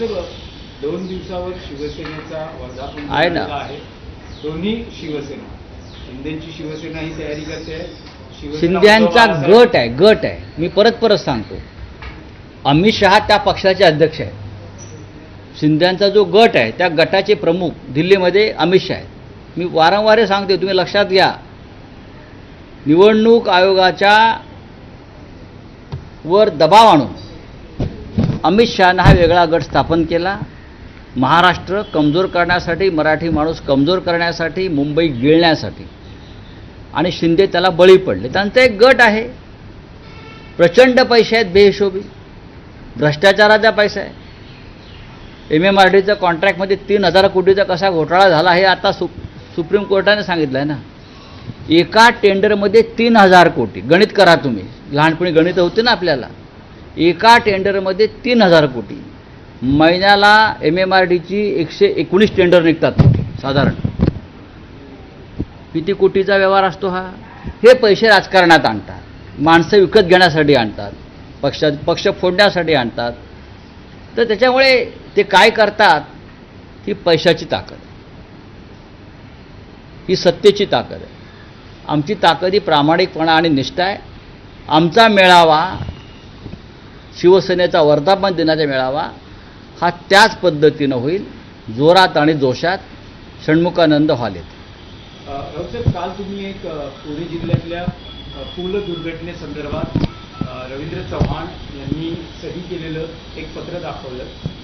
दोन दिवसावर शिवसेनेचा वर्धापन आहे ना. आहे. दोन्ही शिवसेना. शिंदेची शिवसेना ही तयारी करते. शिंद्यांचा गट आहे गट आहे. मी परत परत सांगतो. अमित शहा त्या पक्षाचे अध्यक्ष आहेत. शिंद्यांचा जो गट आहे त्या गटाचे प्रमुख दिल्लीमध्ये अमित शहा आहेत. मी वारंवार सांगते तुम्ही लक्षात घ्या. निवडणूक आयोगाच्या वर दबाव आणून अमित शहानं हा वेगळा गट स्थापन केला. महाराष्ट्र कमजोर करण्यासाठी मराठी माणूस कमजोर करण्यासाठी मुंबई गिळण्यासाठी. आणि शिंदे त्याला बळी पडले. त्यांचा एक गट आहे. प्रचंड पैसे आहेत बेहिशोबी. भ्रष्टाचाराचा पैसा आहे. एम एम आर डीचं कॉन्ट्रॅक्टमध्ये तीन हजार कोटीचा कसा घोटाळा झाला हे आता सु सुप्रीम कोर्टाने सांगितलं आहे ना. एका टेंडरमध्ये तीन हजार कोटी. गणित करा तुम्ही. लहानपणी गणित होते ना आपल्याला. एका टेंडरमध्ये तीन हजार कोटी. महिन्याला एम एम आर डीची एकशे एकोणीस टेंडर निघतात साधारण. किती कोटीचा व्यवहार असतो हा? हे पैसे राजकारणात आणतात. माणसं विकत घेण्यासाठी आणतात. पक्ष पक्ष फोडण्यासाठी आणतात. तर त्याच्यामुळे ते काय करतात? ही पैशाची ताकद ही सत्तेची ताकद आहे. आमची ताकद ही प्रामाणिकपणा आणि निष्ठा आहे. आमचा मेळावा शिवसेनेचा वर्धापन दिनाचा मेळावा हा त्याच पद्धतीनं होईल जोरात आणि जोशात षण्मुखानंद हॉल येते काल तुम्ही एक पुणे जिल्ह्यातल्या पूल दुर्घटनेसंदर्भात रवींद्र चव्हाण यांनी सही केलेलं एक पत्र दाखवलं.